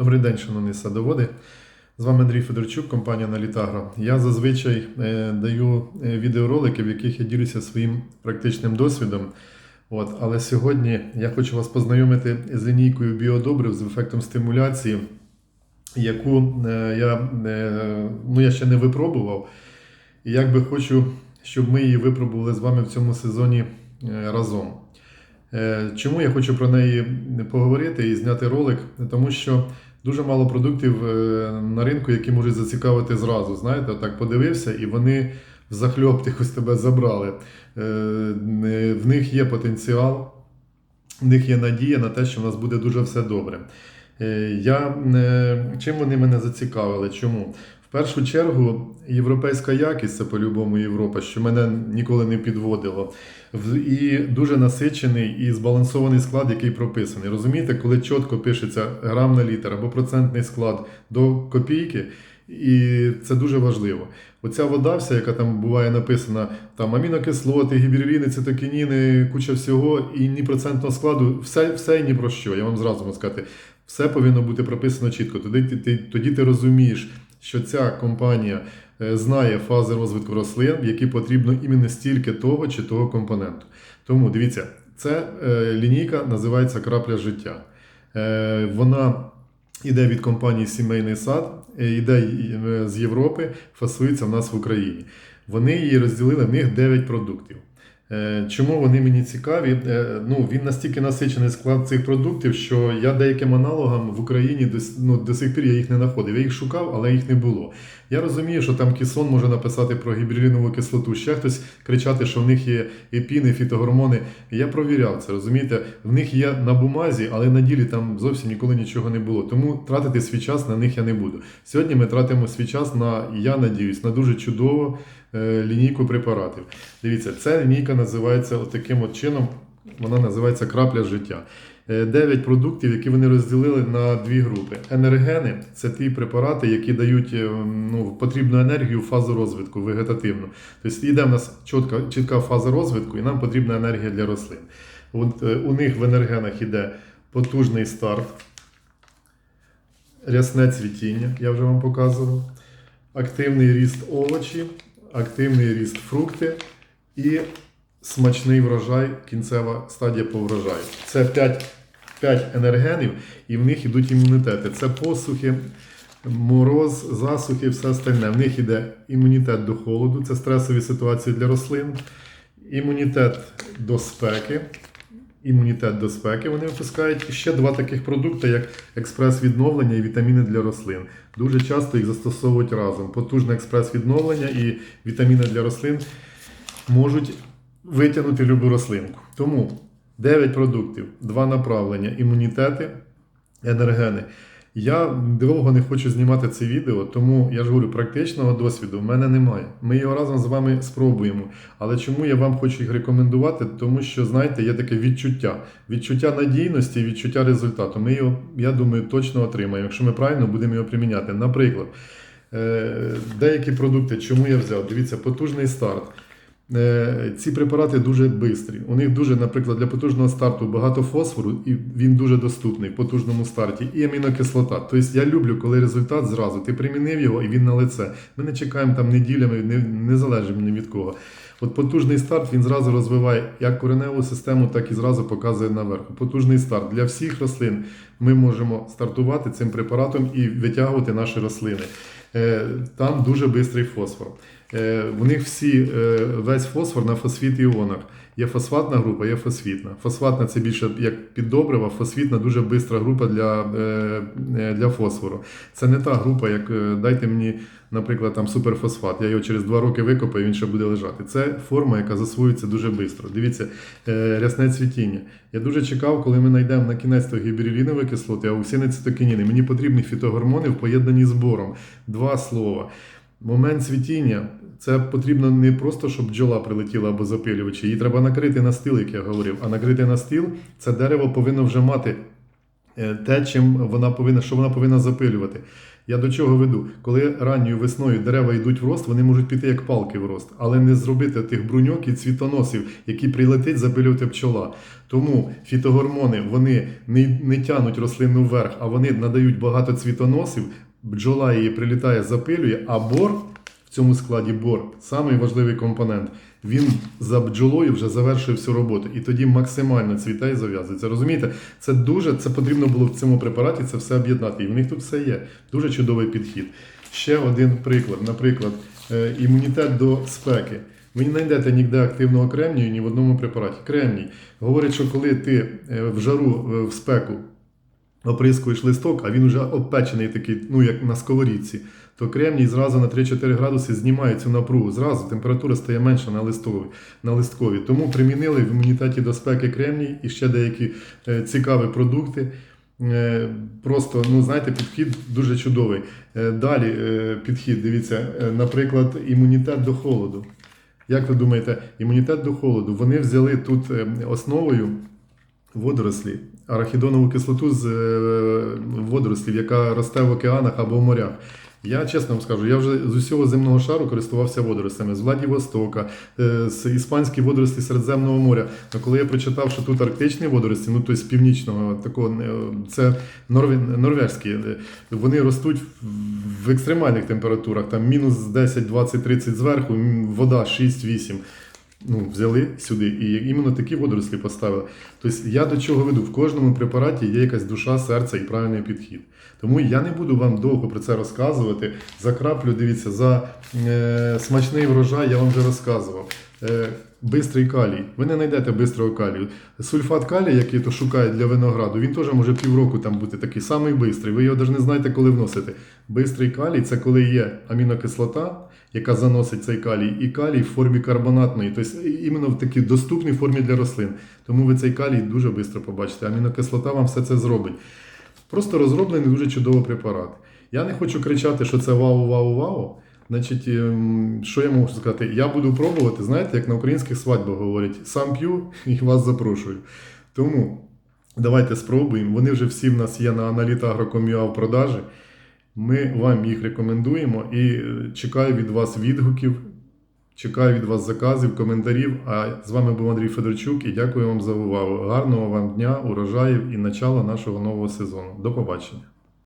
Добрий день, шановні садоводи. З вами Андрій Федорчук, компанія Налітагро. Я зазвичай е, даю е, відеоролики, в яких я ділюся своїм практичним досвідом. От, але сьогодні я хочу вас познайомити з лінійкою біодобрив з ефектом стимуляції, яку е, я, ну, я ще не випробував. І як би хочу, щоб ми її випробували з вами в цьому сезоні разом. Чому я хочу про неї поговорити і зняти ролик? Тому що дуже мало продуктів е, на ринку, які можуть зацікавити зразу. Знаєте, так подивився, і вони захльоп якось тебе забрали. Е, В них є потенціал, в них є надія на те, що в нас буде дуже все добре. Е, Я, е, чим вони мене зацікавили? Чому? Першу чергу, європейська якість це по-любому Європа, що мене ніколи не підводило. І дуже насичений і збалансований склад, який прописаний. Розумієте, коли чітко пишеться грам на літр або процентний склад до копійки, і це дуже важливо. Оця вода, вся, яка там буває написана, там амінокислоти, гібриліни, цитокініни, куча всього, і ні процентного складу, все, все і ні про що. Я вам зразу можу сказати, все повинно бути прописано чітко. Тоді ти, ти, тоді ти розумієш, що ця компанія е, знає фази розвитку рослин, які потрібно іменно стільки того чи того компоненту. Тому дивіться, це е, лінійка називається крапля життя. Е, вона іде від компанії Сімейний сад, е, іде е, з Європи, фасується в нас в Україні. Вони її розділили, в них 9 продуктів. Е, Чому вони мені цікаві? Е, Ну, він настільки насичений склад цих продуктів, що я деяким аналогам в Україні до, ну, до сих пір я їх не знаходив. Я їх шукав, але їх не було. Я розумію, що там кісон може написати про гібрилінову кислоту, ще хтось кричати, що в них є епіни, фітогормони. Я провіряв це, розумієте, в них є на бумазі, але на ділі там зовсім ніколи нічого не було. Тому тратити свій час на них я не буду. Сьогодні ми тратимо свій час на, я надіюсь, на дуже чудову е, лінійку препаратів. Дивіться, ця лінійка називається отаким от чином. Вона називається крапля життя. Е, Дев'ять продуктів, які вони розділили на дві групи. Енергени це ті препарати, які дають е, ну, потрібну енергію в фазу розвитку вегетативну. Тобто йде в нас чітка, чітка фаза розвитку, і нам потрібна енергія для рослин. От, е, у них в енергенах йде потужний старт, рясне цвітіння, я вже вам показував, активний ріст овочі, активний ріст фрукти і смачний врожай, кінцева стадія по врожаю. Це 5, 5 енергенів, і в них йдуть імунітети. Це посухи, мороз, засухи, все остальне. В них йде імунітет до холоду, це стресові ситуації для рослин, імунітет до спеки. Імунітет до спеки вони випускають ще два таких продукти, як експрес-відновлення і вітаміни для рослин. Дуже часто їх застосовують разом. Потужне експрес-відновлення і вітаміни для рослин можуть витягнути любу рослинку. Тому 9 продуктів, 2 направлення, імунітети, енергени. Я довго не хочу знімати це відео, тому я ж говорю, практичного досвіду в мене немає. Ми його разом з вами спробуємо. Але чому я вам хочу їх рекомендувати? Тому що, знаєте, є таке відчуття. Відчуття надійності відчуття результату. Ми його, я думаю, точно отримаємо, якщо ми правильно будемо його приміняти. Наприклад, е, деякі продукти, чому я взяв? Дивіться, потужний старт. Е, Ці препарати дуже бистрі. У них дуже, наприклад, для потужного старту багато фосфору, і він дуже доступний в потужному старті, і амінокислота. Тобто я люблю, коли результат зразу. Ти примінив його і він на лице. Ми не чекаємо там неділями, не, не залежимо ні від кого. От потужний старт він зразу розвиває як кореневу систему, так і зразу показує наверху. Потужний старт для всіх рослин. Ми можемо стартувати цим препаратом і витягувати наші рослини. Е, Там дуже швидкий фосфор. Е, У них всі е, весь фосфор на фосфіт іонах. Є фосфатна група, є фосфітна. Фосфатна це більше як піддобрива, фосфітна дуже швидка група для, е, е, для фосфору. Це не та група, як е, дайте мені, наприклад, там суперфосфат. Я його через два роки викопаю, він ще буде лежати. Це форма, яка засвоюється дуже швидко. Дивіться, рясне цвітіння. Я дуже чекав, коли ми знайдемо на кінець то гібрилінові кислоти, а усі цитокініни. Мені потрібні фітогормони в поєднанні з бором. Два слова. Момент цвітіння це потрібно не просто, щоб бджола прилетіла або запилювачі. Її треба накрити на стіл, як я говорив. А накрити на стіл це дерево повинно вже мати е, те, чим вона повинна, що вона повинна запилювати. Я до чого веду? Коли ранньою весною дерева йдуть в рост, вони можуть піти як палки в рост, але не зробити тих бруньок і цвітоносів, які прилетить запилювати пчола. Тому фітогормони вони не, не тянуть рослину вверх, а вони надають багато цвітоносів. Бджола її прилітає, запилює, а бор в цьому складі бор самий важливий компонент. Він за бджолою вже завершує всю роботу, і тоді максимально цвіте і зав'язується. Розумієте, це дуже це потрібно було в цьому препараті це все об'єднати. І в них тут все є. Дуже чудовий підхід. Ще один приклад, наприклад, е, імунітет до спеки. Ви не знайдете ніде активного кремнію ні в одному препараті. Кремній говорить, що коли ти е, в жару е, в спеку оприскуєш листок, а він вже обпечений такий, ну як на сковорідці, то кремній зразу на 3-4 градуси знімає цю напругу. Зразу температура стає менша на листовій, на листковій. Тому примінили в імунітеті до спеки кремній і ще деякі е, цікаві продукти. Е, Просто, ну знаєте, підхід дуже чудовий. Е, Далі підхід, дивіться, наприклад, імунітет до холоду. Як ви думаєте, імунітет до холоду? Вони взяли тут основою водорослі, арахідонову кислоту з водорослів, яка росте в океанах або в морях. Я чесно вам скажу, я вже з усього земного шару користувався водоростями з Владивостока, е, з іспанські водоростей Середземного моря. Но коли я прочитав, що тут арктичні водорості, ну то з північного такого, е, це норве- норвежські, е, вони ростуть в екстремальних температурах, там мінус 10, 20, 30 зверху, вода 6-8 ну, взяли сюди і іменно такі водорослі поставили. Тобто я до чого веду? В кожному препараті є якась душа, серце і правильний підхід. Тому я не буду вам довго про це розказувати. За краплю, дивіться, за е, смачний врожай я вам вже розказував. Е, бистрий калій. Ви не знайдете бистрого калію. Сульфат калія, який то шукають для винограду, він теж може півроку там бути такий самий бистрий. Ви його навіть не знаєте, коли вносити. Бистрий калій це коли є амінокислота, яка заносить цей калій, і калій в формі карбонатної, тобто іменно в такій доступній формі для рослин. Тому ви цей калій дуже швидко побачите. Амінокислота вам все це зробить. Просто розроблений дуже чудовий препарат. Я не хочу кричати, що це вау, вау, вау. Значить, ем, що я можу сказати? Я буду пробувати, знаєте, як на українських свадьбах говорять, сам п'ю і вас запрошую. Тому давайте спробуємо. Вони вже всі в нас є на аналітагроком'юа в продажі. Ми вам їх рекомендуємо і е, чекаю від вас відгуків, чекаю від вас заказів, коментарів. А з вами був Андрій Федорчук і дякую вам за увагу. Гарного вам дня, урожаїв і начала нашого нового сезону. До побачення.